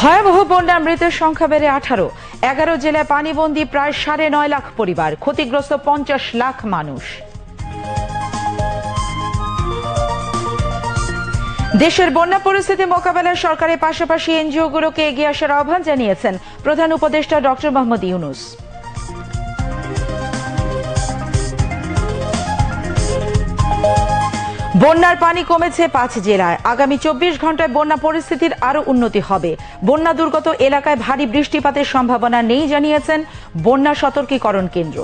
ভয়াবহ বন্যা, মৃতের সংখ্যা বেড়ে আঠারো। এগারো জেলায় পানিবন্দী প্রায় সাড়ে নয় লাখ পরিবার, ক্ষতিগ্রস্ত পঞ্চাশ লাখ মানুষ। দেশের বন্যা পরিস্থিতি মোকাবেলায় সরকারের পাশাপাশি এনজিওগুলোকে এগিয়ে আসার আহ্বান জানিয়েছেন প্রধান উপদেষ্টা ডক্টর মোহাম্মদ ইউনুস। বন্যার পানি কমেছে পাঁচ জেলায়। আগামী চব্বিশ ঘন্টায় বন্যা পরিস্থিতির আরও উন্নতি হবে। বন্যা দুর্গত এলাকায় ভারী বৃষ্টিপাতের সম্ভাবনা নেই, জানিয়েছেন বন্যা সতর্কীকরণ কেন্দ্র।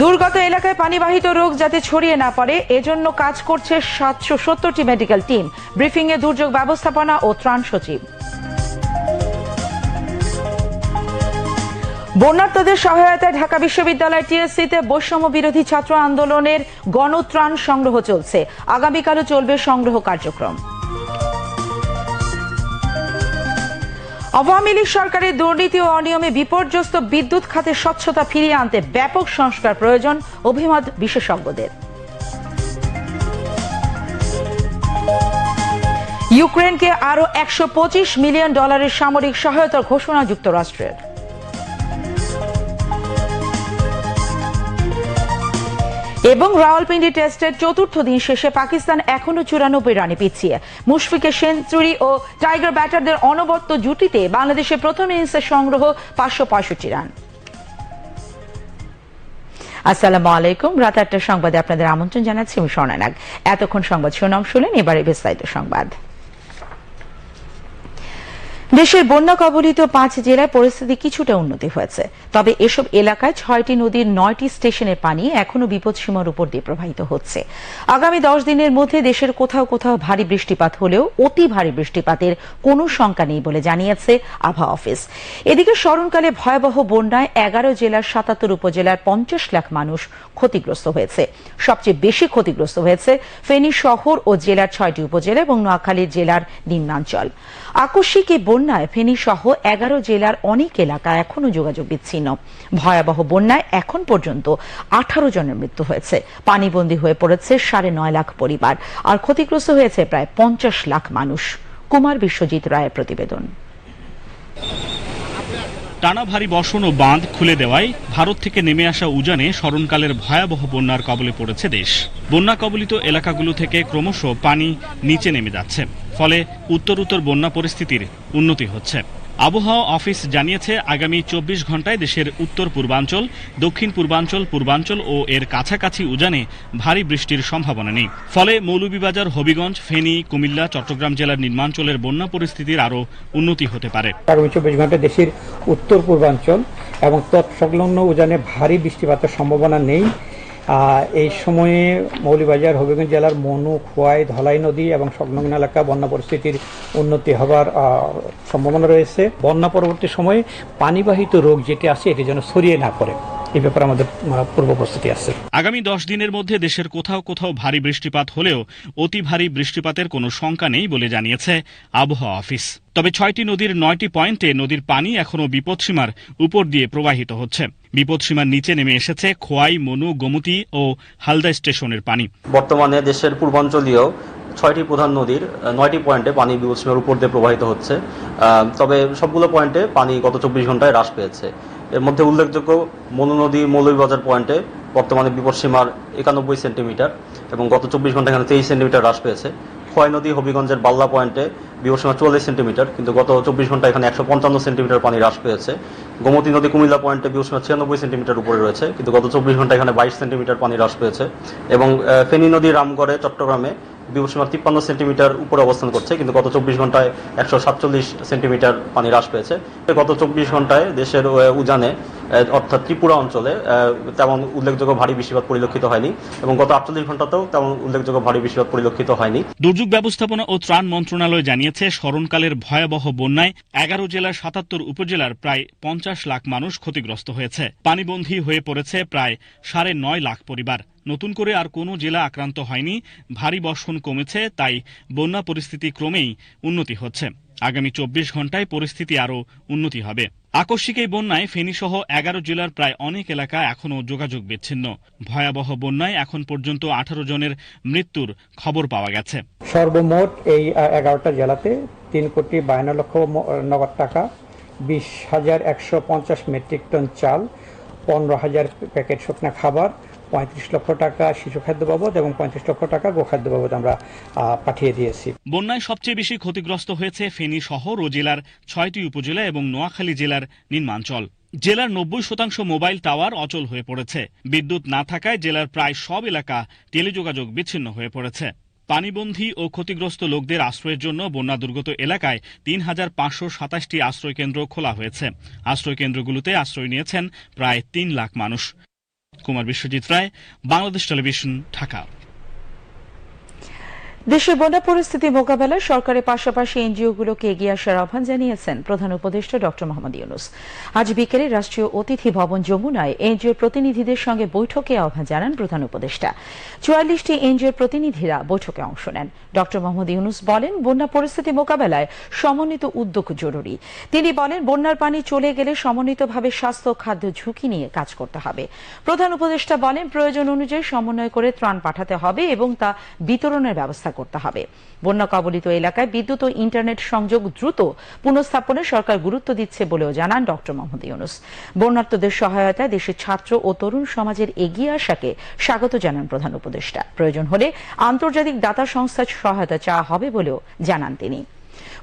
দুর্গত এলাকায় পানিবাহিত রোগ যাতে ছড়িয়ে না পড়ে, এজন্য কাজ করছে সাতশো সত্তরটি মেডিকেল টিম। ব্রিফিংয়ে দুর্যোগ ব্যবস্থাপনা ও ত্রাণ সচিব। বন্যার্তদের সহায়তায় ঢাকা বিশ্ববিদ্যালয় টিএসসিতে বৈষম্য বিরোধী ছাত্র আন্দোলনের গণত্রাণ সংগ্রহ চলছে। আগামীকালও চলবে সংগ্রহ কার্যক্রম। আওয়ামী লীগ সরকারের দুর্নীতি ও অনিয়মে বিপর্যস্ত বিদ্যুৎ খাতে স্বচ্ছতা ফিরিয়ে আনতে ব্যাপক সংস্কার প্রয়োজন, অভিমত বিশেষজ্ঞদের। ইউক্রেনকে আরও একশো মিলিয়ন ডলারের সামরিক সহায়তার ঘোষণা যুক্তরাষ্ট্রের। এবং রাওয়ালপিন্ডি টেস্টের চতুর্থ দিন শেষে পাকিস্তান এখনও চুরানব্বই রানে পিছিয়ে। মুশফিকের সেঞ্চুরি ও টাইগার ব্যাটারদের অনবদ্য জুটিতে বাংলাদেশের প্রথম ইনিংসের সংগ্রহ পাঁচশো পঁয়ষট্টি রান। আসসালামু আলাইকুম। রাত আটটার সংবাদে আপনাদের আমন্ত্রণ জানাচ্ছি আমি স্বর্ণানাগ। এতক্ষণ সংবাদ সুনাম শুনলেন, এবারে বিস্তারিত সংবাদ। দেশের বন্যা কবলিত পাঁচ জেলায় পরিস্থিতি কিছুটা উন্নতি হয়েছে। তবে এসব এলাকায় ছয়টি নদীর নয়টি স্টেশনের পানি এখনও বিপদসীমার উপর দিয়ে প্রবাহিত হচ্ছে। আগামী দশ দিনের মধ্যে দেশের কোথাও কোথাও ভারী বৃষ্টিপাত হলেও অতি ভারী বৃষ্টিপাতের কোনো শঙ্কা নেই বলে জানিয়েছে আবহাওয়া অফিস। এদিকে স্মরণকালে ভয়াবহ বন্যায় এগারো জেলার সাতাত্তর উপজেলার পঞ্চাশ লাখ মানুষ ক্ষতিগ্রস্ত হয়েছে। সবচেয়ে বেশি ক্ষতিগ্রস্ত হয়েছে ফেনী শহর ও জেলার ছয়টি উপজেলা এবং নোয়াখালী জেলার নিম্নাঞ্চল। আকস্মিক বন্যায় ফেনী সহ এগারো জেলার অনেক এলাকা এখনও যোগাযোগ বিচ্ছিন্ন। ভয়াবহ বন্যায় এখন পর্যন্ত আঠারো জনের মৃত্যু হয়েছে। পানিবন্দী হয়ে পড়েছে সাড়ে নয় লাখ পরিবার। আর ক্ষতিগ্রস্ত হয়েছে প্রায় পঞ্চাশ লাখ মানুষ। কুমার বিশ্বজিৎ রায়ের প্রতিবেদন। টানা ভারী বর্ষণ ও বাঁধ খুলে দেওয়ায় ভারত থেকে নেমে আসা উজানে স্মরণকালের ভয়াবহ বন্যার কবলে পড়েছে দেশ। বন্যা কবলিত এলাকাগুলো থেকে ক্রমশ পানি নিচে নেমে যাচ্ছে। ফলে উত্তর উত্তর বন্যা পরিস্থিতির উন্নতি হচ্ছে। আবহাওয়া অফিস জানিয়েছে, আগামী চব্বিশ ঘন্টায় দেশের উত্তর পূর্বাঞ্চল, দক্ষিণ পূর্বাঞ্চল পূর্বাঞ্চল ও এর কাছাকাছি উজানে ভারী বৃষ্টির সম্ভাবনা নেই। ফলে মৌলভীবাজার, হবিগঞ্জ, ফেনী, কুমিল্লা, চট্টগ্রাম জেলার নির্মাঞ্চলের বন্যা পরিস্থিতির আরও উন্নতি হতে পারে। আগামী চব্বিশ ঘন্টায় দেশের উত্তর পূর্বাঞ্চল এবং তৎসংলগ্ন উজানে ভারী বৃষ্টিপাতের সম্ভাবনা নেই। এই সময়ে মৌলিবাজার হবিগঞ্জ জেলার মনু, খোয়াই, ধলাই নদী এবং সংলগ্ন এলাকা বন্যা পরিস্থিতির উন্নতি হবার সম্ভাবনা রয়েছে। বন্যা পরবর্তী সময়ে পানিবাহিত রোগ যেটি আছে, এটি যেন ছড়িয়ে না পড়ে। এই ব্যাপারে আমাদের পূর্ব প্রস্তুতি আছে। আগামী দশ দিনের মধ্যে দেশের কোথাও কোথাও ভারী বৃষ্টিপাত হলেও অতি ভারী বৃষ্টিপাতের কোনো শঙ্কা নেই বলে জানিয়েছে আবহাওয়া অফিস। তবে ছয়টি নদীর নয়টি পয়েন্টে নদীর পানি এখনও বিপদসীমার উপর দিয়ে প্রবাহিত হচ্ছে। বিপদসীমার নিচে নেমে এসেছে খোয়াই মনু গোমতী ও হালদা স্টেশনের পানি। বর্তমানে দেশের পূর্বাঞ্চলীয় ছয়টি প্রধান নদীর নয়টি পয়েন্টে পানি বিপদসীমার উপর দিয়ে প্রবাহিত হচ্ছে। আহ, তবে সবগুলো পয়েন্টে পানি গত চব্বিশ ঘন্টায় হ্রাস পেয়েছে। এর মধ্যে উল্লেখযোগ্য মনু নদী মৌলভীবাজার পয়েন্টে বর্তমানে বিপদসীমার একানব্বই সেন্টিমিটার এবং গত চব্বিশ ঘণ্টা এখানে তেইশ সেন্টিমিটার হ্রাস পেয়েছে। খোয়াই নদী হবিগঞ্জের বাল্লা পয়েন্টে বিপদসীমা চুয়াল্লিশ সেন্টিমিটার, কিন্তু গত চব্বিশ ঘণ্টা এখানে একশো পঞ্চান্ন সেন্টিমিটার পানি হ্রাস পেয়েছে। গোমতী নদী কুমিল্লা পয়েন্টে বিপদসীমা ছিয়ানব্বই সেন্টিমিটার উপরে রয়েছে, কিন্তু গত চব্বিশ ঘণ্টা এখানে বাইশ সেন্টিমিটার পানি হ্রাস পেয়েছে। এবং ফেনী নদী রামগড়ে, চট্টগ্রামে বিপদসীমা তিপ্পান্ন সেন্টিমিটার উপরে অবস্থান করছে, কিন্তু গত চব্বিশ ঘন্টায় একশো সাতচল্লিশ সেন্টিমিটার পানি হ্রাস পেয়েছে। গত চব্বিশ ঘন্টায় দেশের উজানে অর্থাৎ ত্রিপুরা অঞ্চলে তেমন উল্লেখযোগ্য ভারী বৃষ্টিপাত পরিলক্ষিত হয়নি এবং গত আটচল্লিশ ঘন্টাতেও তেমন উল্লেখযোগ্য ভারী বৃষ্টিপাত পরিলক্ষিত হয়নি। দুর্যোগ ব্যবস্থাপনা ও ত্রাণ মন্ত্রণালয় জানিয়েছে, স্মরণকালের ভয়াবহ বন্যায় এগারো জেলার সাতাত্তর উপজেলার প্রায় পঞ্চাশ লাখ মানুষ ক্ষতিগ্রস্ত হয়েছে। পানিবন্দী হয়ে পড়েছে প্রায় সাড়ে নয় লাখ পরিবার। নতুন করে আর কোনো জেলা আক্রান্ত হয়নি। ভারী বর্ষণ কমেছে, তাই বন্যা পরিস্থিতি ক্রমেই উন্নতি হচ্ছে। আগামী চব্বিশ ঘন্টায় পরিস্থিতি আরও উন্নতি হবে। আকস্মিক এই বন্যায় ফেনীসহ এগারো জেলার প্রায় অনেক এলাকা এখনও যোগাযোগ বিচ্ছিন্ন। ভয়াবহ বন্যায় এখন পর্যন্ত আঠারো জনের মৃত্যুর খবর পাওয়া গেছে। সর্বমোট এই এগারোটা জেলাতে তিন কোটি বায়ান্ন লক্ষ নগদ টাকা, বিশ হাজার একশো পঞ্চাশ মেট্রিক টন চাল, পনেরো হাজার প্যাকেট শুকনা খাবার পঁয়ত্রিশ লক্ষ টাকা শিশু খাদ্য বাবদ এবং পঁয়ত্রিশ লক্ষ টাকা গোখাদ্য বাবদ আমরা পাঠিয়ে দিয়েছি। বন্যায় সবচেয়ে বেশি ক্ষতিগ্রস্ত হয়েছে ফেনী শহর ও জেলার ছয়টি উপজেলা এবং নোয়াখালী জেলার নিম্নাঞ্চল। জেলার নব্বই শতাংশ মোবাইল টাওয়ার অচল হয়ে পড়েছে। বিদ্যুৎ না থাকায় জেলার প্রায় সব এলাকা টেলিযোগাযোগ বিচ্ছিন্ন হয়ে পড়েছে। পানিবন্ধী ও ক্ষতিগ্রস্ত লোকদের আশ্রয়ের জন্য বন্যা দুর্গত এলাকায় তিন হাজার পাঁচশো সাতাশটি আশ্রয় কেন্দ্র খোলা হয়েছে। আশ্রয় কেন্দ্রগুলোতে আশ্রয় নিয়েছেন প্রায় তিন লাখ মানুষ। কুমার বিশ্বজিৎ রায় বাংলাদেশ টেলিভিশন ঢাকা। দেশের বন্যা পরিস্থিতি মোকাবেলায় সরকারের পাশাপাশি এনজিওগুলোকে এগিয়ে আসার আহ্বান জানিয়েছেন প্রধান উপদেষ্টা ডক্টর মোহাম্মদ ইউনুস। আজ বিকেলে রাষ্ট্রীয় অতিথি ভবন যমুনায় এনজিওর প্রতিনিধিদের সঙ্গে বৈঠকে আহ্বান জানান প্রধান উপদেষ্টা। চুয়াল্লিশটি এনজিওর প্রতিনিধিরা বৈঠকে অংশ নেন। ডক্টর মোহাম্মদ ইউনুস বলেন, বন্যা পরিস্থিতি মোকাবেলায় সমন্বিত উদ্যোগ জরুরি। তিনি বলেন, বন্যার পানি চলে গেলে সমন্বিতভাবে স্বাস্থ্য খাদ্য ঝুঁকি নিয়ে কাজ করতে হবে। প্রধান উপদেষ্টা বলেন, প্রয়োজন অনুযায়ী সমন্বয় করে ত্রাণ পাঠাতে হবে এবং তা বিতরণের ব্যবস্থা করতে হবে। বন্যা কবলিত এলাকায় বিদ্যুৎ ও ইন্টারনেট সংযোগ দ্রুত পুনঃস্থাপনে সরকার গুরুত্ব দিচ্ছে বলেও জানান ডক্টর মোহাম্মদ ইউনুস। বন্যার্তদের সহায়তায় দেশের ছাত্র ও তরুণ সমাজের এগিয়ে আসাকে স্বাগত জানান প্রধান উপদেষ্টা। প্রয়োজন হলে আন্তর্জাতিক দাতা সংস্থার সহায়তা চাওয়া হবে বলেও জানান তিনি।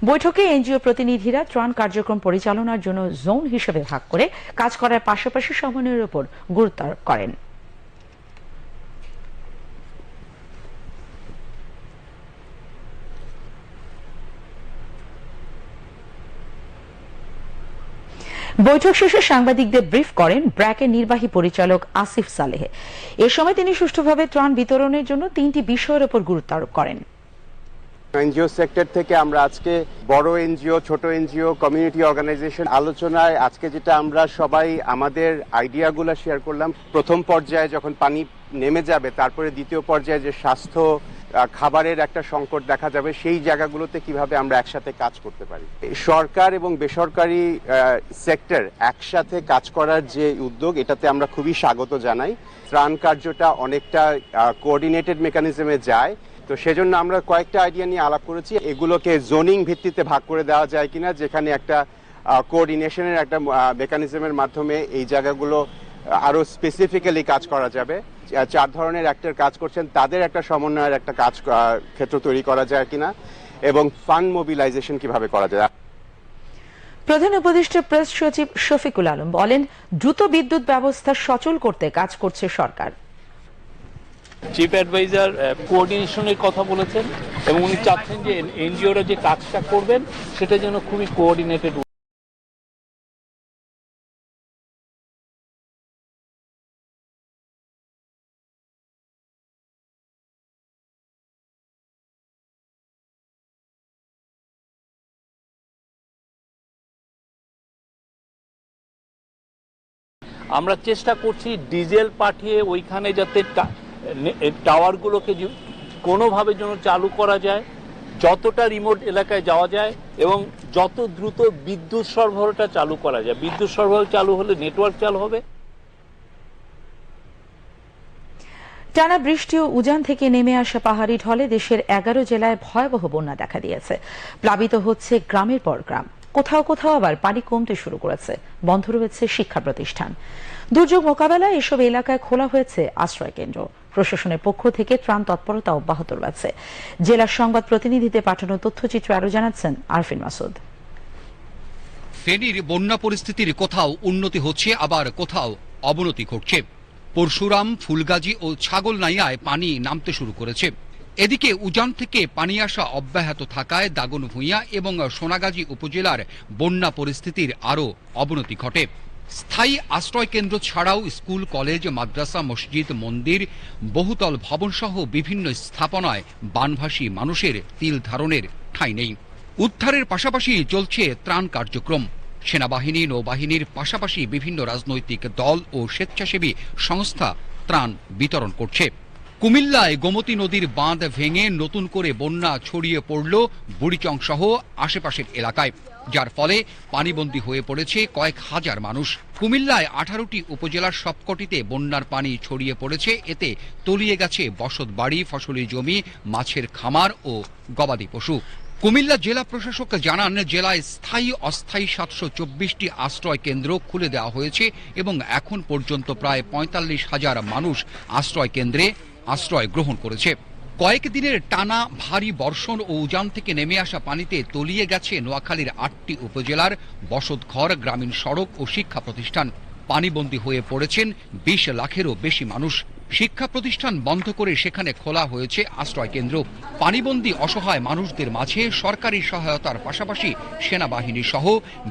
বৈঠকে এনজিও প্রতিনিধিরা ত্রাণ কার্যক্রম পরিচালনার জন্য জোন হিসেবে ভাগ করে কাজ করার পাশাপাশি সমন্বয়ের উপর গুরুত্ব করেন। বৈঠক শেষে সাংবাদিকদের ব্রিফ করেন ব্র্যাকের নির্বাহী পরিচালক আসিফ সালেহ। এ সময় তিনি সুষ্ঠুভাবে ত্রাণ বিতরণের জন্য তিনটি বিষয়ের উপর গুরুত্ব আরোপ করেন। এনজিও সেক্টর থেকে আমরা আজকে বড় এনজিও, ছোট এনজিও, কমিউনিটি অর্গানাইজেশন আলোচনায় আজকে যেটা আমরা সবাই আমাদের আইডিয়াগুলো শেয়ার করলাম। প্রথম পর্যায়ে যখন পানি নেমে যাবে, তারপরে দ্বিতীয় পর্যায়ে যে স্বাস্থ্য খাবারের একটা সংকট দেখা যাবে, সেই জায়গাগুলোতে কীভাবে আমরা একসাথে কাজ করতে পারি? সরকার এবং বেসরকারি সেক্টর একসাথে কাজ করার যে উদ্যোগ, এটাতে আমরা খুবই স্বাগত জানাই। ত্রাণ কার্যটা অনেকটা কোঅর্ডিনেটেড মেকানিজমে যায়। তো সেজন্য আমরা কয়েকটা আইডিয়া নিয়ে আলাপ করেছি। এগুলোকে জোনিং ভিত্তিতে ভাগ করে দেওয়া যায় কিনা, যেখানে একটা কোঅর্ডিনেশনের একটা মেকানিজমের মাধ্যমে এই জায়গাগুলো আরও স্পেসিফিক্যালি কাজ করা যাবে। চার ধরনের অ্যাক্টর কাজ করছেন। তাদের একটা সমন্বয়ের একটা কাজ ক্ষেত্র তৈরি করা যায় কিনা এবং ফান্ড মোবিলাইজেশন কীভাবে করা যায়। প্রধান উপদেষ্টা প্রেস সচিব শফিকুল আলম বলেন দ্রুত বিদ্যুৎ ব্যবস্থা সচল করতে কাজ করছে সরকার। চিফ অ্যাডভাইজার কোঅর্ডিনেশনের কথা বলেছেন এবং উনি চাচ্ছেন যে এনজিওরা যে কাজটা করবেন সেটা যেন খুবই কোঅর্ডিনেটেড আমরা চেষ্টা করছি ডিজেল পাঠিয়ে ওইখানে যাতে টাওয়ারগুলোকে কোনোভাবে যেন চালু করা যায়, যতটা রিমোট এলাকায় যাওয়া যায় এবং যত দ্রুত বিদ্যুৎ সরবরাহটা চালু করা যায়। বিদ্যুৎ সরবরাহ চালু হলে নেটওয়ার্ক চালু হবে। টানা বৃষ্টি ও উজান থেকে নেমে আসা পাহাড়ি ঢলে দেশের এগারো জেলায় ভয়াবহ বন্যা দেখা দিয়েছে। প্লাবিত হচ্ছে গ্রামের পর গ্রাম। কোথাও কোথাও আবার পানি কমতে শুরু করেছে। বন্ধ রয়েছে শিক্ষা প্রতিষ্ঠান। দুর্যোগ মোকাবেলায় এসব এলাকায় খোলা হয়েছে আশ্রয় কেন্দ্র। প্রশাসনের পক্ষ থেকে ত্রাণ তৎপরতা অব্যাহত রয়েছে। জেলার সংবাদ প্রতিনিধিতে পাঠানো তথ্যচিত্র আরও জানাচ্ছেন আরফিন মাসুদ। ফেনীর বন্যা পরিস্থিতির কোথাও উন্নতি হচ্ছে, আবার কোথাও অবনতি ঘটছে। পরশুরাম, ফুলগাজী ও ছাগলনাইয়ায় পানি নামতে শুরু করেছে। এদিকে উজান থেকে পানি আসা অব্যাহত থাকায় দাগন ভূঁইয়া এবং সোনাগাজী উপজেলার বন্যা পরিস্থিতির আরও অবনতি ঘটে। স্থায়ী আশ্রয় কেন্দ্র ছাড়াও স্কুল, কলেজ, মাদ্রাসা, মসজিদ, মন্দির, বহুতল ভবনসহ বিভিন্ন স্থাপনায় বানভাসী মানুষের তিল ধারণের ঠাঁই নেই। উদ্ধারের পাশাপাশি চলছে ত্রাণ কার্যক্রম। সেনাবাহিনী, নৌবাহিনীর পাশাপাশি বিভিন্ন রাজনৈতিক দল ও স্বেচ্ছাসেবী সংস্থা ত্রাণ বিতরণ করছে। কুমিল্লায় গোমতী নদীর বাঁধ ভেঙে নতুন করে বন্যা ছড়িয়ে পড়ল বুড়িচং সহ আশেপাশের এলাকায়। যার ফলে পানিবন্দী হয়ে পড়েছে কয়েক হাজার মানুষ। কুমিল্লায় আঠারোটি উপজেলার সবকটিতে বন্যার পানি ছড়িয়ে পড়েছে। এতে তলিয়ে গেছে বসত বাড়ি, ফসলি জমি, মাছের খামার ও গবাদি পশু। কুমিল্লা জেলা প্রশাসক জানান, জেলায় স্থায়ী অস্থায়ী সাতশো চব্বিশটি আশ্রয় কেন্দ্র খুলে দেওয়া হয়েছে এবং এখন পর্যন্ত প্রায় পঁয়তাল্লিশ হাজার মানুষ আশ্রয় কেন্দ্রে আশ্রয় গ্রহণ করেছে। কয়েকদিনের টানা ভারী বর্ষণ ও উজান থেকে নেমে আসা পানিতে তলিয়ে গেছে নোয়াখালীর আটটি উপজেলার বসতঘর, গ্রামীণ সড়ক ও শিক্ষা প্রতিষ্ঠান। পানিবন্দী হয়ে পড়েছেন বিশ লাখেরও বেশি মানুষ। শিক্ষা প্রতিষ্ঠান বন্ধ করে সেখানে খোলা হয়েছে আশ্রয় কেন্দ্র। পানিবন্দী অসহায় মানুষদের মাঝে সরকারি সহায়তার পাশাপাশি সেনাবাহিনী সহ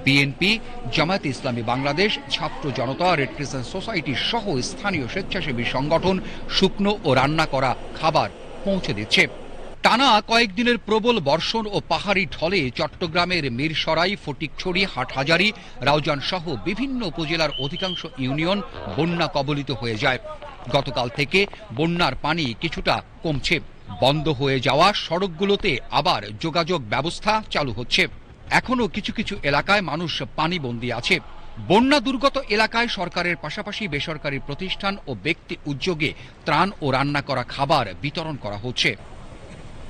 বিএনপি, জামায়াত ইসলামী বাংলাদেশ, ছাত্র জনতা, রেড ক্রিসেন্ট সোসাইটি সহ স্থানীয় স্বেচ্ছাসেবী সংগঠন শুকনো ও রান্না করা খাবার পৌঁছে দিচ্ছে। টানা কয়েকদিনের প্রবল বর্ষণ ও পাহাড়ি ঢলে চট্টগ্রামের মিরসরাই, ফটিকছড়ি, হাটহাজারি, রাউজান সহ বিভিন্ন উপজেলার অধিকাংশ ইউনিয়ন বন্যা কবলিত হয়ে যায়। গতকাল থেকে বন্যার পানি কিছুটা কমছে। বন্ধ হয়ে যাওয়া সড়কগুলোতে আবার যোগাযোগ ব্যবস্থা চালু হচ্ছে। এখনও কিছু কিছু এলাকায় মানুষ পানিবন্দী আছে। বন্যা দুর্গত এলাকায় সরকারের পাশাপাশি বেসরকারি প্রতিষ্ঠান ও ব্যক্তি উদ্যোগে ত্রাণ ও রান্না করা খাবার বিতরণ করা হচ্ছে।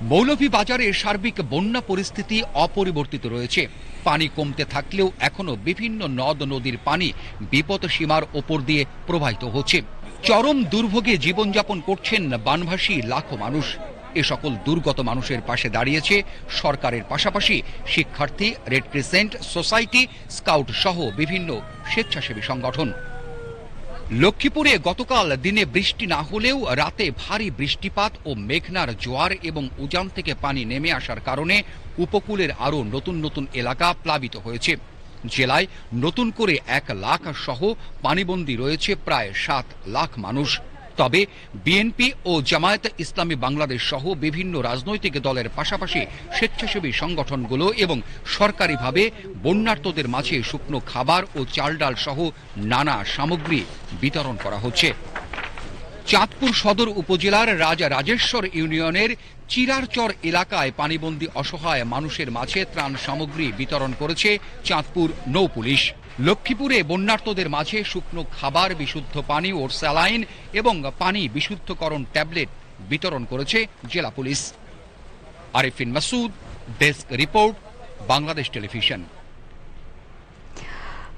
মৌলভীবাজারে সার্বিক বন্যা পরিস্থিতি অপরিবর্তিত রয়েছে। পানি কমতে থাকলেও এখনও বিভিন্ন নদ নদীর পানি বিপদ সীমার ওপর দিয়ে প্রবাহিত হচ্ছে। চরম দুর্ভোগে জীবনযাপন করছেন বানভাসী লাখো মানুষ। এ সকল দুর্গত মানুষের পাশে দাঁড়িয়েছে সরকারের পাশাপাশি শিক্ষার্থী রেড ক্রিসেন্ট সোসাইটি স্কাউট সহ বিভিন্ন স্বেচ্ছাসেবী সংগঠন। লক্ষ্মীপুরে গতকাল দিনে বৃষ্টি না হলেও রাতে ভারী বৃষ্টিপাত ও মেঘনার জোয়ার এবং উজান থেকে পানি নেমে আসার কারণে উপকূলের আরও নতুন নতুন এলাকা প্লাবিত হয়েছে। জেলায় নতুন করে এক লাখ সহ পানিবন্দী রয়েছে প্রায় সাত লাখ মানুষ। তবে বিএনপি ও জামায়াত ইসলামী বাংলাদেশ সহ বিভিন্ন রাজনৈতিক দলের পাশাপাশি স্বেচ্ছাসেবী সংগঠনগুলো এবং সরকারিভাবে বন্যার্তদের মাঝে শুকনো খাবার ও চাল ডাল সহ নানা সামগ্রী বিতরণ করা হচ্ছে। চাঁদপুর সদর উপজেলার রাজা রাজেশ্বর ইউনিয়নের চিরারচর এলাকায় পানিবন্দি অসহায় মানুষের মাঝে ত্রাণ সামগ্রী বিতরণ করেছে চাঁদপুর নৌ পুলিশ। লক্ষ্মীপুরে বন্যার্তদের মাঝে শুকনো খাবার, বিশুদ্ধ পানি ও স্যালাইন এবং পানি বিশুদ্ধকরণ ট্যাবলেট বিতরণ করেছে জেলা police. Arifin Masud, desk report, Bangladesh television.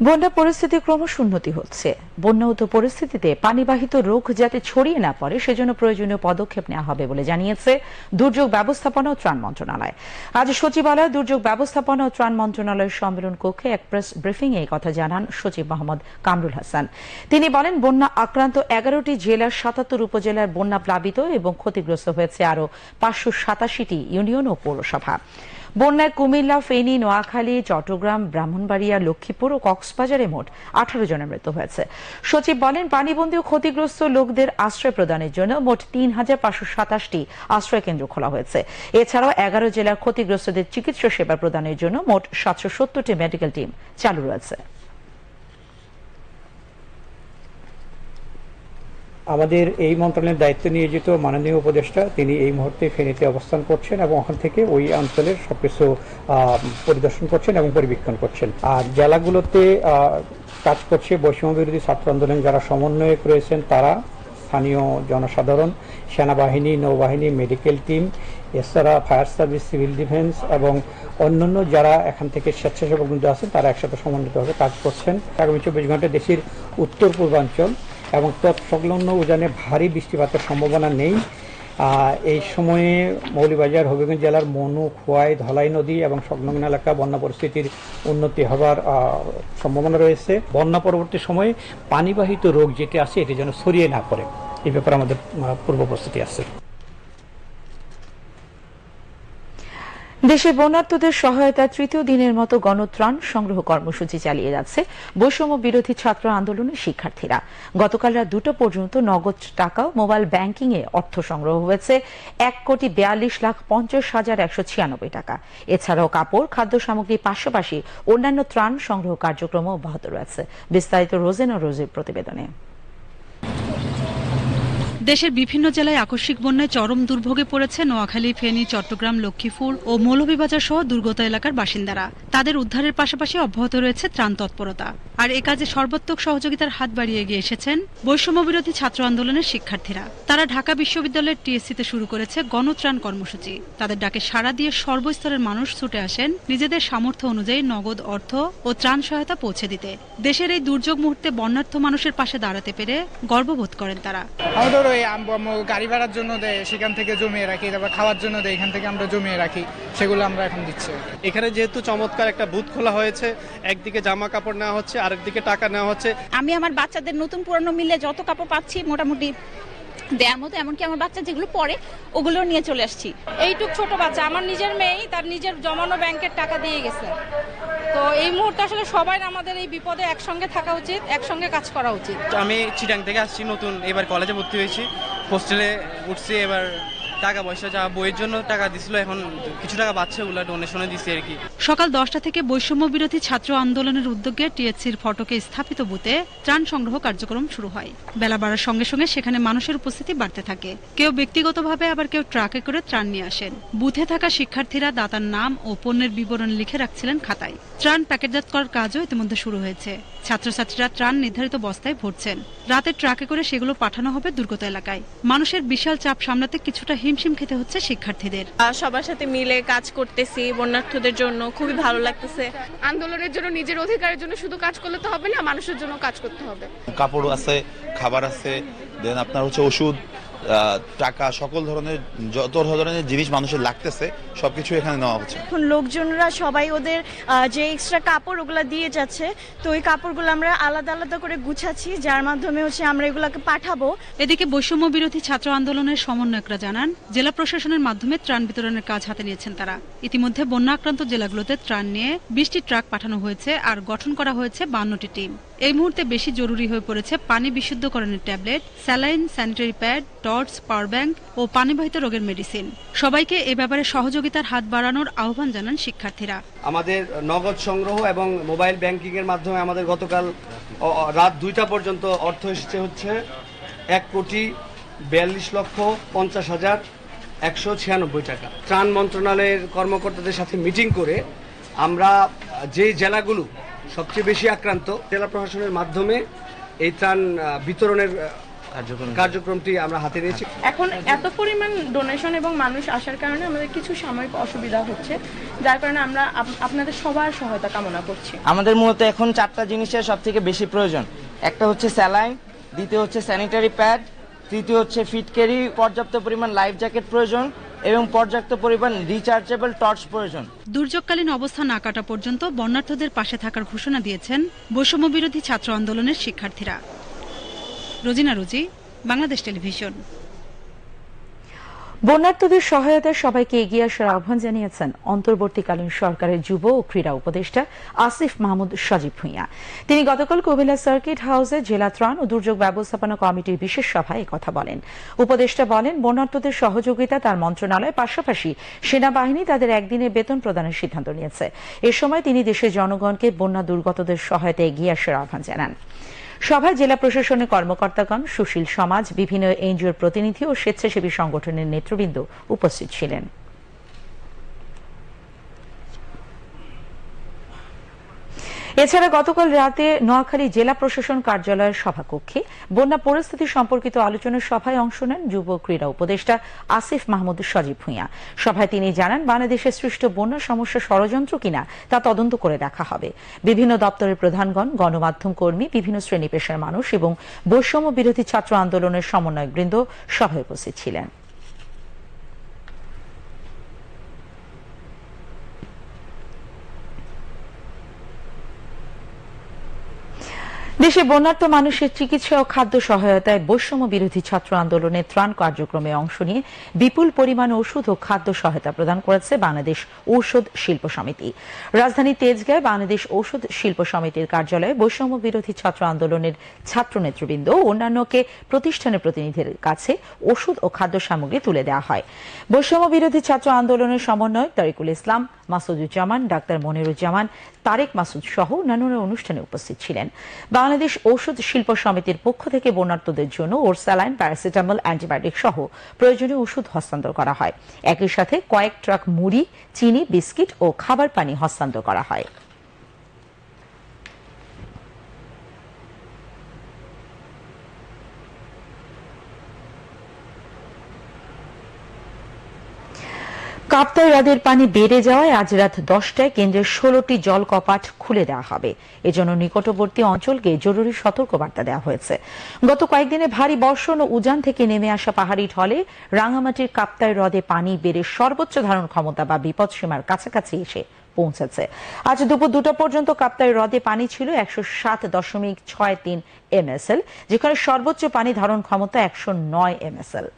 বন্যা পরিস্থিতি ক্রমশ উন্নতি হচ্ছে। বন্যাহত পরিস্থিতিতে পানিবাহিত রোগ যাতে ছড়িয়ে না পড়ে, সেজন্য প্রয়োজনীয় পদক্ষেপ নেওয়া হবে বলে জানিয়েছে দুর্যোগ ব্যবস্থাপনা ও ত্রাণ মন্ত্রণালয়। আজ সচিবালয়ে দুর্যোগ ব্যবস্থাপনা ও ত্রাণ মন্ত্রণালয়ের সম্মেলন কক্ষে এক প্রেস ব্রিফিং এ কথা জানান সচিব মোহাম্মদ কামরুল হাসান। তিনি বলেন, বন্যা আক্রান্ত এগারোটি জেলার সাতাত্তর উপজেলার বন্যা প্লাবিত এবং ক্ষতিগ্রস্ত হয়েছে আরও পাঁচশো সাতাশিটি ইউনিয়ন ও পৌরসভা। বন্যায় কুমিল্লা, ফেনী, নোয়াখালী, চট্টগ্রাম, ব্রাহ্মণবাড়িয়া, লক্ষ্মীপুর ও কক্সবাজারে মোট আঠারো জনের মৃত্যু হয়েছে। সচিব বলেন, পানিবন্দী ও ক্ষতিগ্রস্ত লোকদের আশ্রয় প্রদানের জন্য মোট তিন হাজার পাঁচশো সাতাশটি আশ্রয় কেন্দ্র খোলা হয়েছে। এছাড়াও এগারো জেলার ক্ষতিগ্রস্তদের চিকিৎসা সেবা প্রদানের জন্য মোট সাতশো সত্তরটি মেডিকেল টিম চালু রয়েছে। আমাদের এই মন্ত্রণালয়ের দায়িত্ব নিয়োজিত মাননীয় উপদেষ্টা, তিনি এই মুহূর্তে ফেনীতে অবস্থান করছেন এবং ওখান থেকে ওই অঞ্চলের সবকিছু পরিদর্শন করছেন এবং পরিবীক্ষণ করছেন। আর জেলাগুলোতে কাজ করছে বৈষম্য বিরোধী ছাত্র আন্দোলন যারা সমন্বয়ক রয়েছেন তারা, স্থানীয় জনসাধারণ, সেনাবাহিনী, নৌবাহিনী, মেডিকেল টিম, এছাড়া ফায়ার সার্ভিস, সিভিল ডিফেন্স এবং অন্যান্য যারা এখান থেকে স্বেচ্ছাসেবক আছেন তারা একসাথে সমন্বিতভাবে কাজ করছেন। আগামী চব্বিশ ঘণ্টা দেশের উত্তর পূর্বাঞ্চল এবং তৎসংলগ্ন উজানে ভারী বৃষ্টিপাতের সম্ভাবনা নেই। এই সময়ে মৌলভীবাজার, হবিগঞ্জ জেলার মনু, খোয়াই, ধলাই নদী এবং সংলগ্ন এলাকা বন্যা পরিস্থিতির উন্নতি হবার সম্ভাবনা রয়েছে। বন্যা পরবর্তী সময়ে পানিবাহিত রোগ যেটি আছে এটি যেন ছড়িয়ে না পড়ে। এই ব্যাপারে আমাদের পূর্ব প্রস্তুতি আছে। দেশে বন্যার্তদের সহায়তা তৃতীয় দিনের মতো গণত্রাণ সংগ্রহ কর্মসূচি চালিয়ে যাচ্ছে বৈষম্য বিরোধী ছাত্র আন্দোলনের শিক্ষার্থীরা। গতকাল রাত দুটো পর্যন্ত নগদ টাকা মোবাইল ব্যাংকিং এ অর্থ সংগ্রহ হয়েছে এক কোটি বিয়াল্লিশ লাখ পঞ্চাশ হাজার একশো ছিয়ানব্বই টাকা। এছাড়াও কাপড়, খাদ্য সামগ্রীর পাশাপাশি অন্যান্য ত্রাণ সংগ্রহ কার্যক্রম অব্যাহত রয়েছে। বিস্তারিত রোজেন ও রোজির প্রতিবেদনে। দেশের বিভিন্ন জেলায় আকস্মিক বন্যায় চরম দুর্ভোগে পড়েছে নোয়াখালী, ফেনী, চট্টগ্রাম, লক্ষ্মীপুর ও মৌলভীবাজার সহ দুর্গত এলাকার বাসিন্দারা। তাদের উদ্ধারের পাশাপাশি অব্যাহত রয়েছে ত্রাণ তৎপরতা। আর এ কাজে সর্বাত্মক সহযোগিতার হাত বাড়িয়ে এগিয়ে এসেছেন বৈষম্য বিরোধী ছাত্র আন্দোলনের শিক্ষার্থীরা। তারা ঢাকা বিশ্ববিদ্যালয়ের টিএসসিতে শুরু করেছে গণত্রাণ কর্মসূচি। তাদের ডাকে সাড়া দিয়ে সর্বস্তরের মানুষ ছুটে আসেন নিজেদের সামর্থ্য অনুযায়ী নগদ অর্থ ও ত্রাণ সহায়তা পৌঁছে দিতে। দেশের এই দুর্যোগ মুহূর্তে বন্যার্থ মানুষের পাশে দাঁড়াতে পেরে গর্ববোধ করেন তারা। গাড়ি ভাড়ার জন্য দেয় সেখান থেকে জমিয়ে রাখি তারপর খাওয়ার জন্য দেয় এখান থেকে আমরা জমিয়ে রাখি সেগুলো আমরা এখন দিচ্ছি। এখানে যেহেতু চমৎকার একটা বুথ খোলা হয়েছে একদিকে জামা কাপড় নেওয়া হচ্ছে আরেকদিকে টাকা নেওয়া হচ্ছে। আমি আমার বাচ্চাদের নতুন পুরানো মিলে যত কাপড় পাচ্ছি মোটামুটি দেওয়ার মতো এমনকি আমার বাচ্চা যেগুলো পরে ওগুলো নিয়ে চলে আসছি। এইটুক ছোট বাচ্চা আমার নিজের মেয়েই তার নিজের জমানো ব্যাংকের টাকা দিয়ে গেছে। তো এই মুহূর্তে আসলে সবাই আমাদের এই বিপদে একসঙ্গে থাকা উচিত একসঙ্গে কাজ করা উচিত। আমি চিটাং থেকে আসছি নতুন এবার কলেজে ভর্তি হয়েছি। হোস্টেলে উঠছি এবার টাকা পয়সা যা বইয়ের জন্য টাকা দিছিল এখন কিছু টাকা বাচ্চা ওগুলো ডোনেশনে দিছি আর কি। সকাল দশটা থেকে বৈষম্য বিরোধী ছাত্র আন্দোলনের উদ্যোগে টিএসসির ফটকে স্থাপিত বুথে ত্রাণ সংগ্রহ কার্যক্রম শুরু হয়। বেলা বাড়ার সঙ্গে সঙ্গে সেখানে মানুষের উপস্থিতি বাড়তে থাকে। কেউ ব্যক্তিগতভাবে আবার কেউ ট্রাকে করে ত্রাণ নিয়ে আসেন। বুথে থাকা শিক্ষার্থীরা দাতার নাম ও পণ্যের বিবরণ লিখে রাখছিলেন খাতায়। ত্রাণ প্যাকেটজাত করার কাজও ইতিমধ্যে শুরু হয়েছে। ছাত্রছাত্রীরা ত্রাণ নির্ধারিত বস্তায় ভরছেন। রাতে ট্রাকে করে সেগুলো পাঠানো হবে দুর্গত এলাকায়। মানুষের বিশাল চাপ সামলাতে কিছুটা হিমশিম খেতে হচ্ছে শিক্ষার্থীদের। সবার সাথে মিলে কাজ করতেছি বন্যার্থদের জন্য খুবই ভালো লাগতেছে। আন্দোলনের জন্য নিজের অধিকারের জন্য শুধু কাজ করলে তো হবে না মানুষের জন্য কাজ করতে হবে। কাপড় আছে খাবার আছে দেন আপনার হচ্ছে ওষুধ টাকা সকল ধরনের যত ধরনের জিনিস মানুষের লাগতেছে সবকিছু এখানে নেওয়া হচ্ছে। এখন লোকজনরা সবাই ওদের যে এক্সট্রা কাপড় ওগুলা দিয়ে যাচ্ছে তো ওই কাপড়গুলো আমরা আলাদা আলাদা করে গুছাচ্ছি যার মাধ্যমে হচ্ছে আমরা এগুলাকে পাঠাবো। এদিকে বৈষম্য বিরোধী ছাত্র আন্দোলনের সমন্বয়করা জানান জেলা প্রশাসনের মাধ্যমে ত্রাণ বিতরণের কাজ হাতে নিয়েছেন তারা। ইতিমধ্যে বন্যা আক্রান্ত জেলাগুলোতে ত্রাণ নিয়ে বিশটি ট্রাক পাঠানো হয়েছে আর গঠন করা হয়েছে বান্নটি টিম। এই মুহূর্তে বেশি জরুরি হয়ে পড়েছে পানি বিশুদ্ধকরণের tablet, saline, sanitary pad, torch, power bank ও পানিবাহিত রোগের মেডিসিন। সবাইকে এ ব্যাপারে সহযোগিতার হাত বাড়ানোর আহ্বান জানান শিক্ষার্থীরা। আমাদের নগদ সংগ্রহ এবং মোবাইল ব্যাংকিং এর মাধ্যমে আমাদের গতকাল রাত দুইটা পর্যন্ত অর্থ এসেছে হচ্ছে এক কোটি বিয়াল্লিশ লক্ষ পঞ্চাশ হাজার একশো ছিয়ানব্বই টাকা। ত্রাণ মন্ত্রণালয়ের কর্মকর্তাদের সাথে মিটিং করে আমরা যে জেলাগুলো সবচেয়ে বেশি আক্রান্ত জেলা প্রশাসনের মাধ্যমে এই ত্রাণ বিতরণের কার্যক্রমটি আমরা হাতে নিয়েছি। এখন এত পরিমাণ ডোনেশন এবং মানুষ আসার কারণে আমাদের কিছু সাময়িক অসুবিধা হচ্ছে যার কারণে আমরা আপ- আপনাদের সবার সহায়তা কামনা করছি। আমাদের মূলত এখন চারটা জিনিসের সব থেকে বেশি প্রয়োজন। একটা হচ্ছে স্যালাইন দ্বিতীয় হচ্ছে স্যানিটারি প্যাড তৃতীয় হচ্ছে ফিটকেরি পর্যাপ্ত পরিমাণ লাইফ জ্যাকেট প্রয়োজন এবং পর্যাপ্ত পরিমাণ রিচার্জেবল টর্চ প্রয়োজন। দুর্যোগকালীন অবস্থা না কাটা পর্যন্ত বন্যার্থদের পাশে থাকার ঘোষণা দিয়েছেন বৈষম্য বিরোধী ছাত্র আন্দোলনের শিক্ষার্থীরা। রোজিনা রুজি, বাংলাদেশ টেলিভিশন। বন্যার্থদের সহায়তায় সবাইকে এগিয়ে আসার আহ্বান জানিয়েছেন অন্তর্বর্তীকালীন সরকারের যুব ও ক্রীড়া উপদেষ্টা আসিফ মাহমুদ সজীব ভুঁইয়া। তিনি গতকাল কুমিল্লা সার্কিট হাউসে জেলা ত্রাণ ও দুর্যোগ ব্যবস্থাপনা কমিটির বিশেষ সভায় কথা বলেন। উপদেষ্টা বলেন বন্যার্থদের সহযোগিতা তার মন্ত্রণালয় পাশাপাশি সেনাবাহিনী তাদের একদিনের বেতন প্রদানের সিদ্ধান্ত নিয়েছে। এ সময় তিনি দেশের জনগণকে বন্যা দুর্গতদের সহায়তায় এগিয়ে আসার আহ্বান জানান। সভায় জেলা প্রশাসনের কর্মকর্তাগণ, সুশীল সমাজ, বিভিন্ন এনজিওর প্রতিনিধি ও স্বেচ্ছাসেবী সংগঠনের নেতৃবৃন্দ উপস্থিত ছিলেন। এছাড়া গতকাল রাতে নোয়াখালী জেলা প্রশাসন কার্যালয়ের সভাকক্ষে বন্যা পরিস্থিতি সম্পর্কিত আলোচনার সভায় অংশ নেন যুব ক্রীড়া উপদেষ্টা আসিফ মাহমুদ সজীব ভুঁইয়া। সভায় তিনি জানান বাংলাদেশে সৃষ্ট বন্যা সমস্যা ষড়যন্ত্র কিনা তা তদন্ত করে দেখা হবে। বিভিন্ন দপ্তরের প্রধানগণ, গণমাধ্যম কর্মী, বিভিন্ন শ্রেণি পেশার মানুষ এবং বৈষম্য বিরোধী ছাত্র আন্দোলনের সমন্বয়কবৃন্দ সভায় উপস্থিত ছিলেন। দেশে বন্যার্থ মানুষের চিকিৎসা ও খাদ্য সহায়তায় বৈষম্য বিরোধী ছাত্র আন্দোলনের ত্রাণ কার্যক্রমে অংশ নিয়ে বিপুল পরিমাণ ওষুধ ও খাদ্য সহায়তা প্রদান করেছে বাংলাদেশ ঔষধ শিল্প সমিতি। রাজধানী তেজগাঁয় বাংলাদেশ ঔষধ শিল্প সমিতির কার্যালয়ে বৈষম্য বিরোধী ছাত্র আন্দোলনের ছাত্র নেতৃবৃন্দ ও অন্যান্যকে প্রতিষ্ঠানের প্রতিনিধির কাছে ওষুধ ও খাদ্য সামগ্রী তুলে দেওয়া হয়। বৈষম্য বিরোধী ছাত্র আন্দোলনের সমন্বয়ক তরিকুল ইসলাম, মাসুদুজ্জামান, ডাক্তার মনিরুজ্জামান, তারেক মাসুদ সহ অন্যান্যরা অনুষ্ঠানে উপস্থিত ছিলেন। বাংলাদেশ ঔষধ শিল্প সমিতির পক্ষ থেকে বন্যার্থদের জন্য ওরসালাইন, প্যারাসিটামল, অ্যান্টিবায়োটিক সহ প্রয়োজনীয় ওষুধ হস্তান্তর করা হয়। একই সাথে কয়েক ট্রাক মুড়ি, চিনি, বিস্কিট ও খাবার পানি হস্তান্তর করা হয়। কাপ্তাই হ্রদের পানি বেড়ে যাওয়ায় আজ রাত দশটায় কেন্দ্রের ষোলোটি জল কপাট খুলে দেওয়া হবে। এজন্য নিকটবর্তী অঞ্চলকে জরুরি সতর্কবার্তা দেওয়া হয়েছে। গত কয়েকদিনে ভারী বর্ষণ ও উজান থেকে নেমে আসা পাহাড়ি ঢলে রাঙামাটির কাপ্তাই হ্রদে পানি বেড়ে সর্বোচ্চ ধারণ ক্ষমতা বা বিপদসীমার কাছাকাছি এসে পৌঁছেছে। আজ দুপুর দুটো পর্যন্ত কাপ্তাই হ্রদে পানি ছিল একশো সাত দশমিক ছয় তিন এমএসএল, যেখানে সর্বোচ্চ পানি ধারণ ক্ষমতা একশো নয় এমএসএল।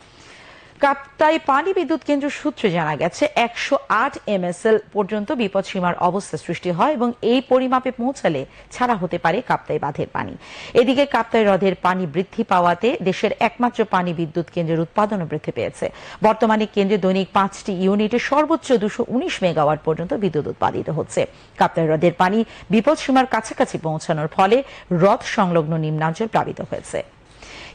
কাপ্তাই পানি বিদ্যুৎ কেন্দ্র সূত্রে জানা গেছে, একশো আট এমএসএল পর্যন্ত বিপদসীমার অবস্থা সৃষ্টি হয় এবং এই পরিমাপে পৌঁছালে ছাড়া হতে পারে কাপ্তাই বাঁধের পানি। এদিকে কাপ্তাই হ্রদের পানি বৃদ্ধি পাওয়াতে দেশের একমাত্র পানি বিদ্যুৎ কেন্দ্রের উৎপাদনও বৃদ্ধি পেয়েছে। বর্তমানে কেন্দ্রে দৈনিক পাঁচটি ইউনিটে সর্বোচ্চ দুশো উনিশ মেগাওয়াট পর্যন্ত বিদ্যুৎ উৎপাদিত হচ্ছে। কাপ্তাই হ্রদের পানি বিপদসীমার কাছাকাছি পৌঁছানোর ফলে হ্রদ সংলগ্ন নিম্নাঞ্চল প্লাবিত হয়েছে।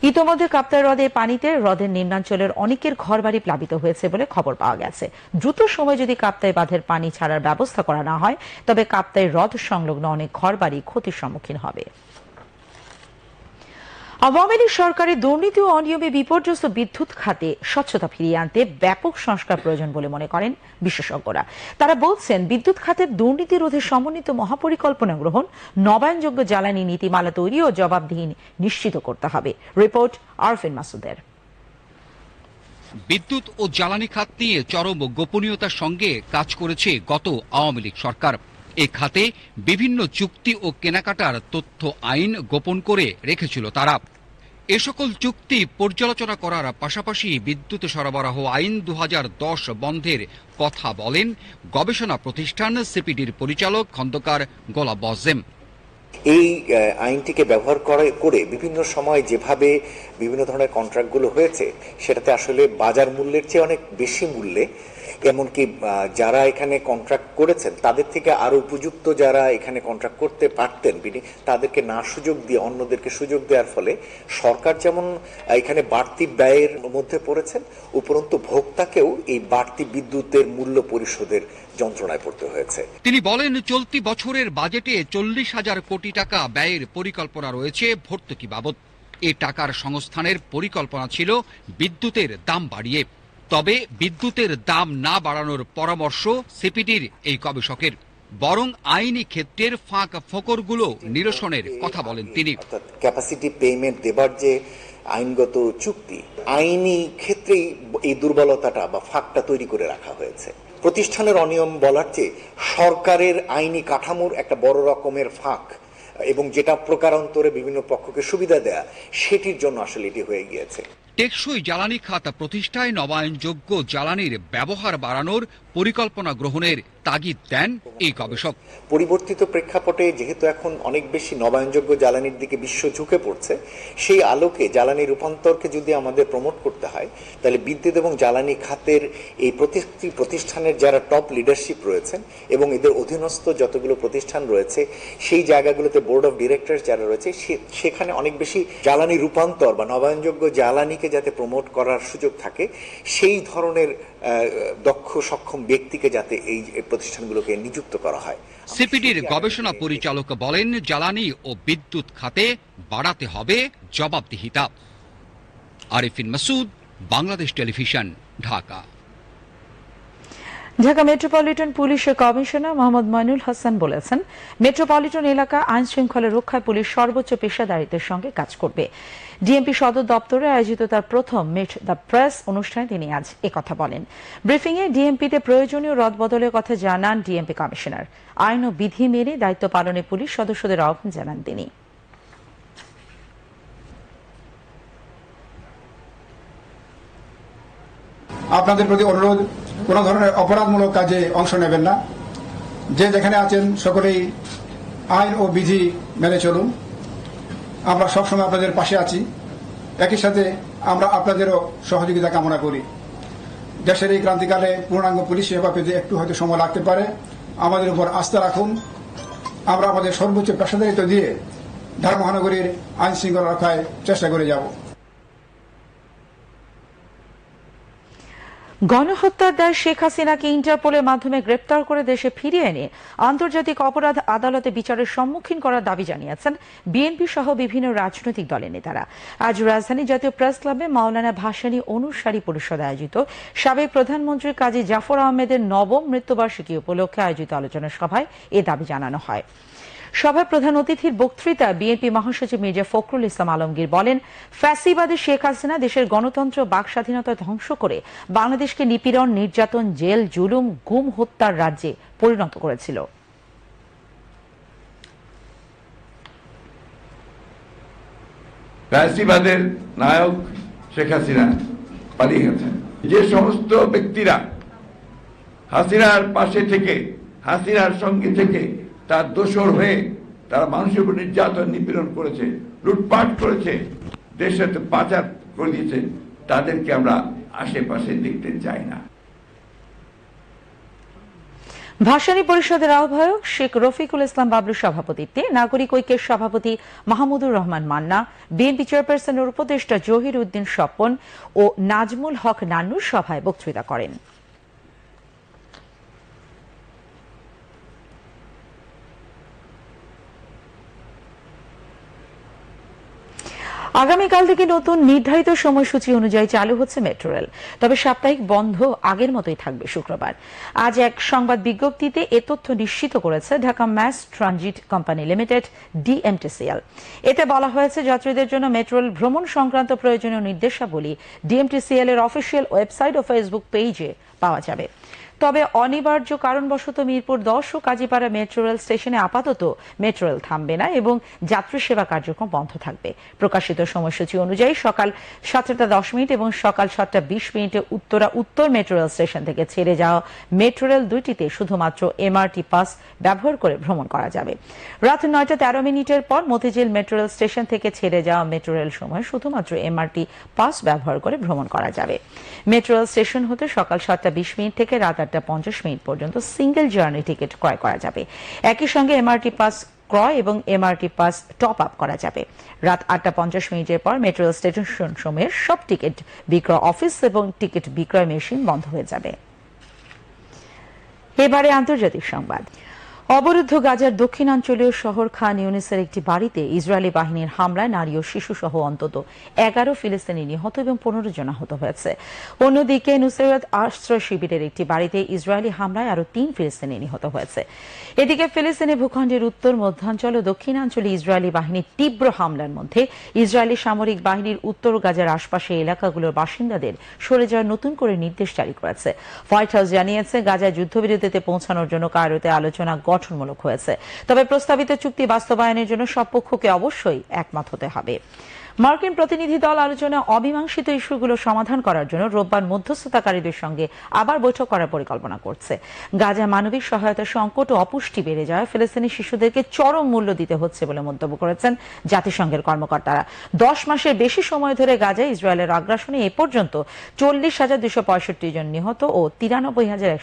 ইতোমধ্যে কাপ্তাই হ্রদে পানিতে হ্রদের নিম্নাঞ্চলের অনেকের ঘরবাড়ি প্লাবিত হয়েছে বলে খবর পাওয়া গেছে। দ্রুত সময় যদি কাপ্তাই বাঁধের পানি ছাড়ার ব্যবস্থা করা না হয়, তবে কাপ্তাই হ্রদ সংলগ্ন অনেক ঘরবাড়ি ক্ষতির সম্মুখীন হবে। আওয়ামী লীগ সরকারের দুর্নীতি ও অনিয়মে বিপর্যস্ত বিদ্যুৎ খাতে স্বচ্ছতা ফিরিয়ে আনতে ব্যাপক সংস্কার প্রয়োজন বলে মনে করেন বিশেষজ্ঞরা। তারা বলছেন, বিদ্যুৎ খাতের দুর্নীতি রোধে সমন্বিত মহাপরিকল্পনা গ্রহণ, নবায়নযোগ্য জ্বালানি নীতিমালা তৈরি ও জবাবদিহি নিশ্চিত করতে হবে। রিপোর্ট আরফিন মাসুদের। বিদ্যুৎ ও জ্বালানি খাত নিয়ে চরম গোপনীয়তার সঙ্গে কাজ করেছে গত আওয়ামী লীগ সরকার। এ খাতে বিভিন্ন চুক্তি ও কেনাকাটার তথ্য আইন গোপন করে রেখেছিল তারা। এ সকল চুক্তি পর্যালোচনা করার পাশাপাশি বিদ্যুৎ সরবরাহ আইন দু হাজার দশ বন্ধের কথা বলেন গবেষণা প্রতিষ্ঠান সিপিডির পরিচালক খন্দকার গোলা বজেম এই আইনটিকে ব্যবহার করে করে বিভিন্ন সময় যেভাবে বিভিন্ন ধরনের কন্ট্রাক্টগুলো হয়েছে, সেটাতে আসলে বাজার মূল্যের চেয়ে অনেক বেশি মূল্যে। এমনকি যারা এখানে কন্ট্রাক্ট করেছেন, তাদের থেকে আরও উপযুক্ত যারা এখানে কন্ট্রাক্ট করতে পারতেন তাদেরকে না সুযোগ দিয়ে, অন্যদেরকে সুযোগ দেওয়ার ফলে সরকার যেমন এখানে বাড়তি ব্যয়ের মধ্যে পড়েছেন, উপরন্তু ভোক্তাকেও এই বাড়তি বিদ্যুতের মূল্য পরিশোধের যন্ত্রণায় পড়তে হয়েছে। তিনি বলেন চলতি বছরের বাজেটে চল্লিশ হাজার কোটি টাকা ব্যয়ের পরিকল্পনা রয়েছে ভর্তুকি বাবদ। এ টাকার সংস্থানের পরিকল্পনা ছিল বিদ্যুতের দাম বাড়িয়ে। তবে বিদ্যুতের দাম না বাড়ানোর পরামর্শ সিপিডির এই গবেষকের। বরং আইনি ক্ষেত্রের ফাঁক ফোকরগুলো নিরসনের কথা বলেন তিনি। ক্যাপাসিটি পেমেন্ট দেবার যে আইনগত চুক্তি আইনি ক্ষেত্রেই এই দুর্বলতাটা বা ফাঁকটা তৈরি করে রাখা হয়েছে। প্রতিষ্ঠানের অনিয়ম বলার চেয়ে সরকারের আইনি কাঠামোর একটা বড় রকমের ফাঁক এবং যেটা প্রকারান্তরে বিভিন্ন পক্ষকে সুবিধা দেয়া, সেটির জন্য আসলে এটি হয়ে গিয়েছে। টেকসই জ্বালানি খাত প্রতিষ্ঠায় নবায়নযোগ্য জ্বালানির ব্যবহার বাড়ানোর পরিকল্পনা গ্রহণের তাগিদ দেন এই গবেষক। পরিবর্তিত প্রেক্ষাপটে যেহেতু এখন অনেক বেশি নবায়নযোগ্য জ্বালানির দিকে বিশ্ব ঝুঁকে পড়ছে, সেই আলোকে জ্বালানি রূপান্তরকে যদি আমাদের প্রমোট করতে হয়, তাহলে বিদ্যুৎ এবং জ্বালানি খাতের এই প্রতিটি প্রতিষ্ঠানের যারা টপ লিডারশিপ রয়েছেন এবং এদের অধীনস্থ যতগুলো প্রতিষ্ঠান রয়েছে, সেই জায়গাগুলোতে বোর্ড অফ ডিরেক্টর যারা রয়েছে সেখানে অনেক বেশি জ্বালানি রূপান্তর বা নবায়নযোগ্য জ্বালানিকে যাতে প্রমোট করার সুযোগ থাকে, সেই ধরনের দক্ষ সক্ষম ব্যক্তিকে যাতে এই প্রতিষ্ঠানগুলোকে নিযুক্ত করা হয়। সিপিডির গবেষণা পরিচালক বলেন জ্বালানি ও বিদ্যুৎ খাতে বাড়াতে হবে জবাবদিহিতা। আরিফিন মাসুদ বাংলাদেশ টেলিভিশন ঢাকা। ঢাকা মেট্রোপলিটন পুলিশের কমিশনার মোহাম্মদ মইনুল হাসান বলেছেন, মেট্রোপলিটন এলাকা আইন শৃঙ্খলা রক্ষায় পুলিশ সর্বোচ্চ পেশাদারিত্বের সঙ্গে কাজ করবে। ডিএমপি সদর দপ্তরে আয়োজিত তার প্রথম মিট দ্য প্রেস অনুষ্ঠানে তিনি আজ একথা বলেন। ব্রিফিংয়ে ডিএমপিতে প্রয়োজনীয় রদবদলের কথা জানান ডিএমপি কমিশনার। আইন ও বিধি মেনে দায়িত্ব পালনে পুলিশ সদস্যদের আহ্বান জানান তিনি। আপনাদের প্রতি অনুরোধ কোনো ধরনের অপরাধমূলক কাজে অংশ নেবেন না। যে যেখানে আছেন, সকলেই আইন ও বিধি মেনে চলুন। আমরা সবসময় আপনাদের পাশে আছি। একই সাথে আমরা আপনাদেরও সহযোগিতা কামনা করি। দেশের এই ক্রান্তিকালে পূর্ণাঙ্গ পুলিশ সেবা পেতে একটু হয়তো সময় লাগতে পারে। আমাদের উপর আস্থা রাখুন। আমরা আমাদের সর্বোচ্চ পেশাদারিত্ব দিয়ে ঢাকা মহানগরীর আইন শৃঙ্খলা রক্ষায় চেষ্টা করে যাব। গণহত্যার দায় শেখ হাসিনাকে ইন্টারপোলের মাধ্যমে গ্রেপ্তার করে দেশে ফিরিয়ে এনে আন্তর্জাতিক অপরাধ আদালতে বিচারের সম্মুখীন করার দাবি জানিয়েছেন বিএনপি সহ বিভিন্ন রাজনৈতিক দলের নেতারা। আজ রাজধানী জাতীয় প্রেস ক্লাবে মাওলানা ভাসানী অনুসারী পরিষদ আয়োজিত সাবেক প্রধানমন্ত্রী কাজী জাফর আহমেদের নবম মৃত্যুবার্ষিকী উপলক্ষে আয়োজিত আলোচনা সভায় এ দাবি জানানো হয়। সভায় প্রধান অতিথির বক্তৃতা বিএনপি মহাসচিব মির্জা ফখরুল ইসলাম আলমগীর বলেন, ফ্যাসিবাদী শেখ হাসিনা দেশের গণতন্ত্র, বাক স্বাধীনতা ধ্বংস করে বাংলাদেশকে নিপীড়ন, নির্যাতন, জেল, জুলুম, গুম হত্যার রাজ্যে পরিণত করেছিল। ফ্যাসিবাদের নায়ক শেখ হাসিনা পালিয়ে গেছেন। যে সমস্ত ব্যক্তিরা হাসিনার পাশে থেকে, হাসিনার সঙ্গে থেকে তার দোষর হয়ে তারা মানুষের উপর নির্যাতন, নিপীড়ন করেছে, লুটপাট করেছে, দেশের পাচার করে দিয়েছে। তাদেরকে আমরা আশেপাশে দেখতে চাই না। ভাসানী পরিষদের আহ্বায়ক শেখ রফিকুল ইসলাম বাবলুর সভাপতিত্বে নাগরিক ঐক্যের সভাপতি মাহমুদুর রহমান মান্না, বিএনপি চেয়ারপারসনের উপদেষ্টা জহির উদ্দিন স্বপন ও নাজমুল হক নান্নুর সভায় বক্তৃতা করেন। আগামীকাল থেকে নতুন নির্ধারিত সময়সূচি অনুযায়ী চালু হচ্ছে মেট্রো রেল। তবে সাপ্তাহিক বন্ধ আগের মতোই থাকবে শুক্রবার। আজ এক সংবাদ বিজ্ঞপ্তিতে এ তথ্য নিশ্চিত করেছে Dhaka mass transit company limited, DMTCL. এতে বলা হয়েছে, যাত্রীদের জন্য মেট্রো রেল ভ্রমণ সংক্রান্ত প্রয়োজনীয় নির্দেশাবলী ডিএমটিসিএল এর অফিসিয়াল ওয়েবসাইট ও ফেসবুক পেজে পাওয়া যাবে। তবে অনিবার্য কারণবশত মিরপুর দশ ও কাজীপাড়া মেট্রো রেল স্টেশনে আপাতত মেট্রো রেল থামবে না এবং যাত্রী সেবা কার্যক্রম বন্ধ থাকবে। প্রকাশিত সময়সূচি অনুযায়ী সকাল সাতটা দশ মিনিট এবং সকাল সাতটা বিশ মিনিটে উত্তরা উত্তর মেট্রো রেল স্টেশন থেকে ছেড়ে যাওয়া মেট্রো রেল দুইটিতে শুধুমাত্র এমআরটি পাস ব্যবহার করে ভ্রমণ করা যাবে। রাত নয়টা তেরো মিনিটের পর মতিঝিল মেট্রো রেল স্টেশন থেকে ছেড়ে যাওয়া মেট্রো রেল সময় শুধুমাত্র এমআরটি পাস ব্যবহার করে ভ্রমণ করা যাবে। মেট্রো রেল স্টেশন হতে সকাল সাতটা বিশ মিনিট থেকে রাত আটটা পঞ্চাশ মিনিট পর্যন্ত সিঙ্গেল জার্নি টিকিট ক্রয় করা যাবে। একই সঙ্গে এমআরটি পাস ক্রয় এবং এমআরটি পাস টপ আপ করা যাবে। রাত আটটা পঞ্চাশ মিনিটের পর মেট্রো স্টেশন সময়ের সব টিকিট বিক্রয় অফিস এবং টিকিট বিক্রয় মেশিন বন্ধ হয়ে যাবে। এবারে আন্তর্জাতিক সংবাদ। অবরুদ্ধ গাজার দক্ষিণাঞ্চলীয় শহর খান ইউনিসের একটি বাড়িতে ইসরায়েলি বাহিনীর হামলায় নারী ও শিশু সহ অন্তত এগারো ফিলিস্তিনি নিহত এবং পনেরো জন আহত হয়েছে। অন্যদিকে নুসেরাত আশ্রয় শিবিরের একটি বাড়িতে ইসরায়েলি হামলায় আরও তিন ফিলিস্তিনি নিহত হয়েছে। এদিকে ফিলিস্তিনি ভূখণ্ডের উত্তর, মধ্যাঞ্চল ও দক্ষিণাঞ্চলে ইসরায়েলি বাহিনীর তীব্র হামলার মধ্যে ইসরায়েলি সামরিক বাহিনীর উত্তর গাজার আশপাশে এলাকাগুলোর বাসিন্দাদের সরে যাওয়ার নতুন করে নির্দেশ জারি করেছে। হোয়াইট হাউস জানিয়েছে, গাজায় যুদ্ধবিরতিতে পৌঁছানোর জন্য কায়রোতে আলোচনা গঠনমূলক হয়েছে। তবে প্রস্তাবিত চুক্তি বাস্তবায়নের জন্য সব পক্ষকে অবশ্যই একমত হতে হবে। মার্কিন প্রতিনিধি দল আলোচনা অমীমাংসিত ইস্যুগুলো সমাধান করার জন্য রোববার মধ্যস্থতাকারীদের সঙ্গে আবার বৈঠক করার পরিকল্পনা করছে। গাজা মানবিক সহায়তা সংকট ও অপুষ্টি বেড়ে যাওয়ায় ফিলিস্তিনি শিশুদেরকে চরম মূল্য দিতে হচ্ছে বলে মন্তব্য করেছেন জাতিসংঘের কর্মকর্তারা। দশ মাসের বেশি সময় ধরে গাজায় ইসরায়েলের আগ্রাসনে এ পর্যন্ত চল্লিশ হাজার দুশো পঁয়ষট্টি জন নিহত ও তিরানব্বই হাজার